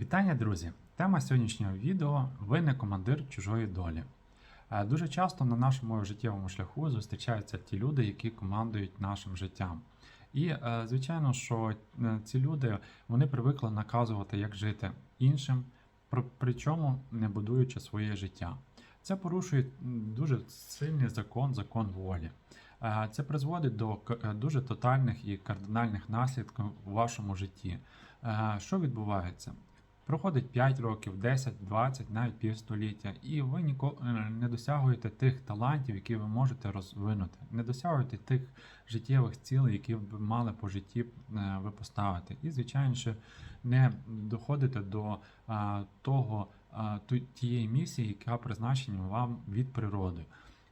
Вітання, друзі! Тема сьогоднішнього відео ви не командир чужої долі. Е, Дуже часто на нашому життєвому шляху зустрічаються ті люди, які командують нашим життям. І е, звичайно, що е, ці люди вони привикли наказувати, як жити іншим, причому не будуючи своє життя. Це порушує дуже сильний закон, закон волі. Це призводить до дуже тотальних і кардинальних наслідків у вашому житті. Що відбувається? Проходить 5 років, 10, 20, навіть півстоліття, і ви ніколи не досягуєте тих талантів, які ви можете розвинути, не досягуєте тих життєвих цілей, які ви мали по житті е, ви поставити. І, звичайно, не доходите до а, того тієї місії, яка призначена вам від природи.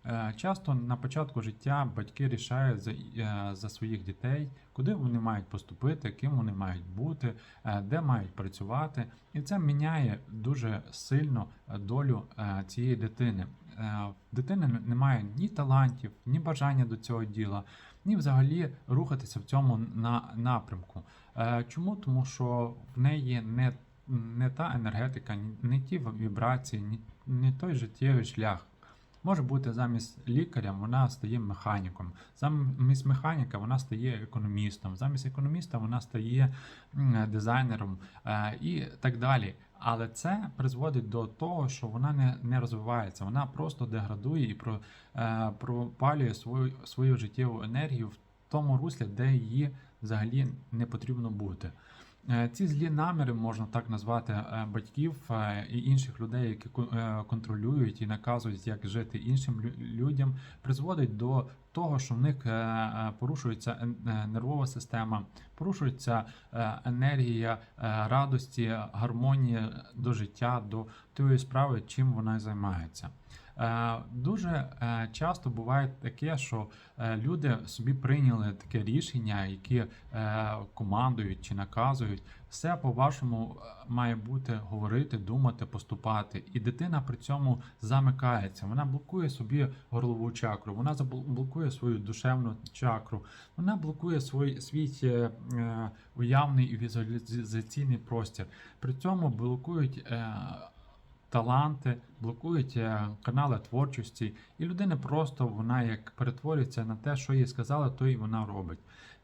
Е, Часто на початку життя батьки рішають за, е, за своїх дітей, куди вони мають поступити, ким вони мають бути, е, де мають працювати, і це міняє дуже сильно долю цієї дитини. В дитини немає ні талантів, ні бажання до цього діла, ні взагалі рухатися в цьому на напрямку. Чому? Тому що в неї не, не та енергетика, не ті вібрації, не той життєвий шлях. Може бути замість лікаря вона стає механіком, замість механіка вона стає економістом, замість економіста вона стає дизайнером е, і так далі. Але це призводить до того, що вона не, не розвивається, вона просто деградує і про, е, пропалює свою, свою життєву енергію в тому руслі, де її взагалі не потрібно бути. Е, Ці злі наміри можна так назвати е, батьків е, і інших людей, які ко- контролюють і наказують, як жити іншим лю- людям, призводить до того, що в них порушується нервова система, порушується енергія радості, гармонія до життя, до тієї справи, чим вона займається. Е, Дуже е, часто буває таке, що е, люди собі прийняли таке рішення, які командують чи наказують. Все по-вашому е, має бути говорити, думати, поступати. І дитина при цьому замикається. Вона блокує собі горлову чакру, вона заблокує свою душевну чакру, вона блокує свій, свій е, уявний і візуалізаційний простір. При цьому блокують. Е, таланти, блокують е, канали творчості, і людина просто вона як перетворюється на те, що їй сказали, то і вона робить.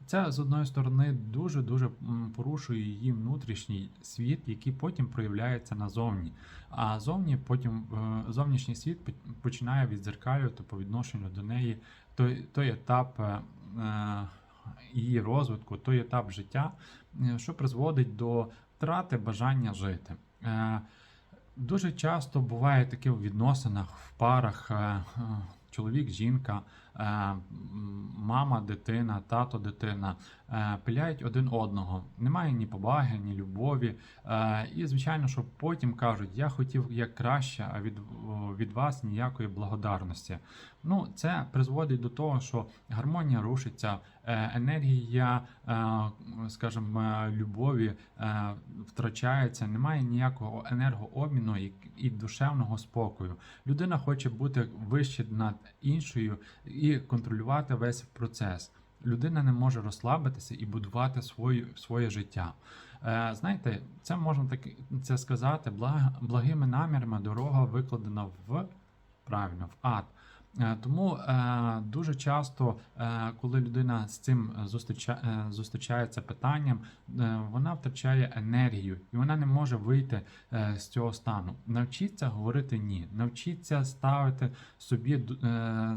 Це з одної сторони дуже дуже порушує її внутрішній світ, який потім проявляється назовні. А зовні потім е, зовнішній світ починає відзеркалювати по відношенню до неї той, той етап. е, Її розвитку, той етап життя, що призводить до втрати бажання жити. Дуже часто буває таке в відносинах, в парах. е, е, Чоловік, жінка, мама, дитина, тато, дитина е, пиляють один одного. Немає ні поваги, ні любові. Е, І, звичайно, що потім кажуть, я хотів як краще, а від, від вас ніякої благодарності. Ну, це призводить до того, що гармонія рушиться, е, енергія, е, скажімо, е, любові е, втрачається, немає ніякого енергообміну і душевного спокою. Людина хоче бути вище над іншою і контролювати весь процес. Людина не може розслабитися і будувати свою, своє життя. Е, знаєте, це можна так це сказати, благ, благими намірами дорога викладена в правильно в ад. Е, Тому е, дуже часто, е, коли людина з цим зустріча, зустрічається питанням, вона втрачає енергію і вона не може вийти з цього стану. Навчіться говорити ні, навчіться ставити собі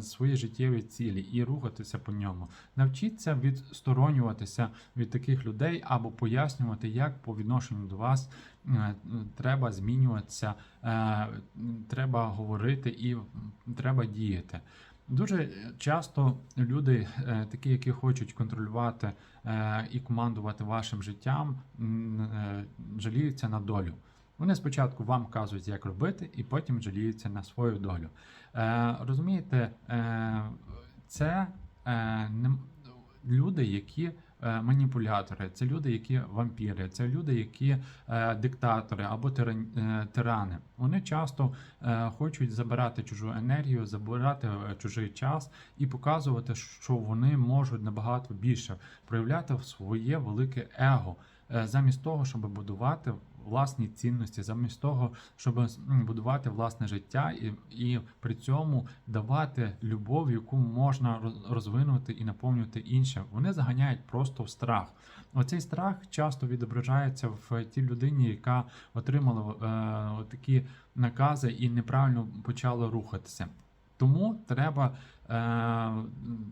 свої життєві цілі і рухатися по ньому. Навчіться відсторонюватися від таких людей або пояснювати, як по відношенню до вас треба змінюватися, е, треба говорити і треба діяти. Дуже часто люди, е, такі, які хочуть контролювати е, і командувати вашим життям, е, жаліються на долю. Вони спочатку вам кажуть, як робити, і потім жаліються на свою долю. Е, Розумієте, е, це е, люди, які е, маніпулятори, це люди, які вампіри, це люди, які е, диктатори або е, тирани. Вони часто е, хочуть забирати чужу енергію, забирати е, чужий час і показувати, що вони можуть набагато більше проявляти своє велике его. е, Замість того, щоб будувати власні цінності, замість того, щоб будувати власне життя і, і при цьому давати любов, яку можна роз- розвинути і наповнювати інше. Вони заганяють просто в страх. Оцей страх часто відображається в тій людині, яка отримала е, такі накази і неправильно почала рухатися. Тому треба е,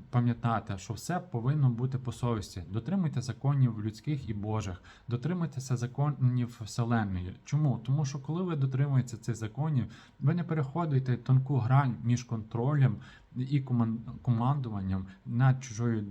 пам'ятати, що все повинно бути по совісті. Дотримуйте законів людських і Божих, дотримуйтеся законів Вселенної. Чому? Тому що коли ви дотримуєтеся цих законів, ви не переходите тонку грань між контролем і командуванням над чужою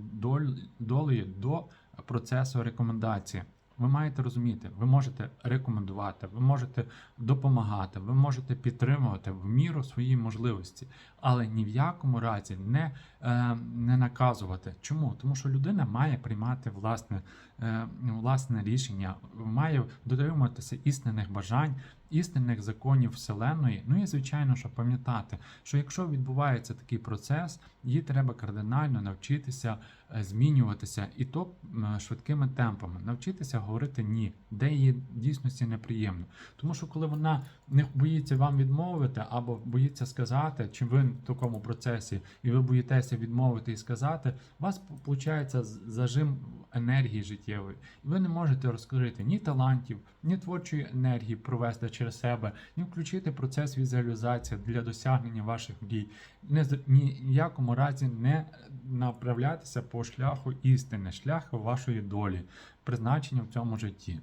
долею до процесу рекомендації. Ви маєте розуміти, ви можете рекомендувати, ви можете допомагати, ви можете підтримувати в міру своїй можливості, але ні в якому разі не, е, не наказувати. Чому? Тому що людина має приймати власне, е, власне рішення, має дотримуватися істинних бажань, істинних законів Вселеної. Ну і звичайно, що пам'ятати, що якщо відбувається такий процес, їй треба кардинально навчитися е, змінюватися, і то швидкими темпами, навчитися говорити ні, де в дійсності неприємно. Тому що коли вона не боїться вам відмовити або боїться сказати, чи ви в такому процесі, і ви боїтеся відмовити і сказати, у вас виходить зажим енергії життєвої, і ви не можете розкрити ні талантів, ні творчої енергії провести через себе, ні включити процес візуалізації для досягнення ваших мрій, не з- ні в разі не направлятися по шляху істини, шляху вашої долі, призначення в цьому житті.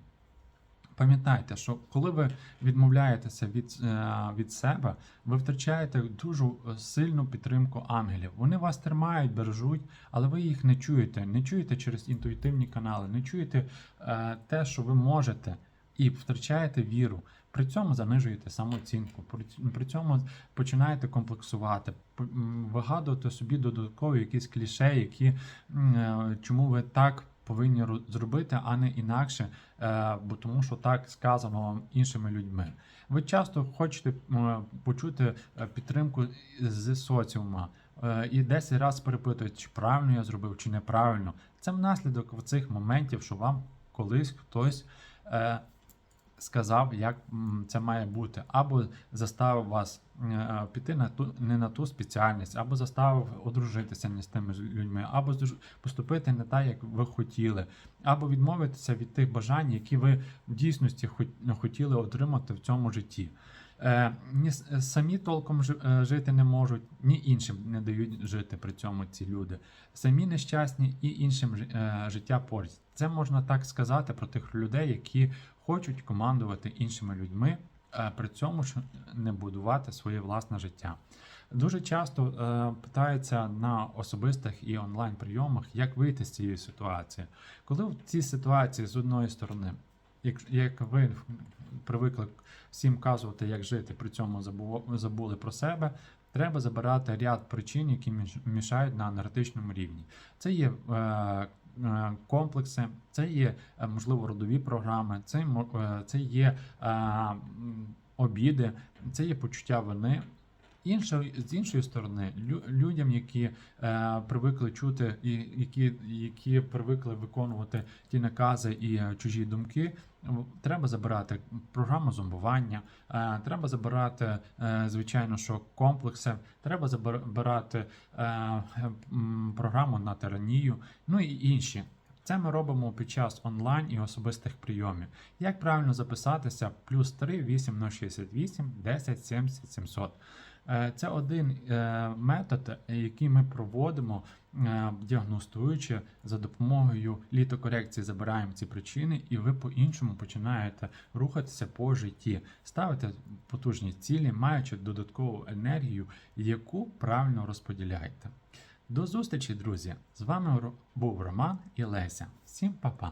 Пам'ятайте, що коли ви відмовляєтеся від, е, від себе, ви втрачаєте дуже е, сильну підтримку ангелів. Вони вас тримають, бережуть, але ви їх не чуєте. Не чуєте через інтуїтивні канали, не чуєте е, те, що ви можете, і втрачаєте віру. При цьому занижуєте самооцінку, при, цьому починаєте комплексувати, вигадувати собі додаткові якісь кліше, які е, чому ви так повинні зробити, а не інакше, е, бо тому що так сказано вам іншими людьми. Ви часто хочете почути е, підтримку з соціума. І 10 разів перепитують, чи правильно я зробив, чи неправильно. Це внаслідок цих моментів, що вам колись хтось сказав, як це має бути, або заставив вас е, піти на ту не на ту спеціальність, або заставив одружитися не з тими людьми, або поступити не так, як ви хотіли, або відмовитися від тих бажань, які ви в дійсності хотіли отримати в цьому житті. Е, ні самі толком жи- е, жити не можуть, ні іншим не дають жити при цьому ці люди. Самі нещасні і іншим е, життя портять. Це можна так сказати про тих людей, які хочуть командувати іншими людьми, е, при цьому ж не будувати своє власне життя. Дуже часто е, питаються на особистих і онлайн прийомах, як вийти з цієї ситуації. Коли в цій ситуації з одної сторони, як, ви привикли всім вказувати, як жити, при цьому забу- забули про себе. Треба забирати ряд причин, які мішають на енергетичному рівні. Це є е, комплекси, це є е, можливо родові програми, це, е, це є е, обіди, це є почуття вини. Інше, з іншої сторони, лю- людям, які е, привикли чути і які, які привикли виконувати ті накази і е, чужі думки, треба забирати програму зомбування, е, треба забирати, е, звичайно, що комплекси, треба забирати е, програму на тиранію, ну і інші. Це ми робимо під час онлайн і особистих прийомів. Як правильно записатися? Плюс 3 8 068 10 70 700. Е, Це один е, метод, який ми проводимо, е, діагностуючи за допомогою літокорекції, забираємо ці причини, і ви по-іншому починаєте рухатися по житті, ставити потужні цілі, маючи додаткову енергію, яку правильно розподіляєте. До зустрічі, друзі! З вами був Роман і Леся. Всім па-па!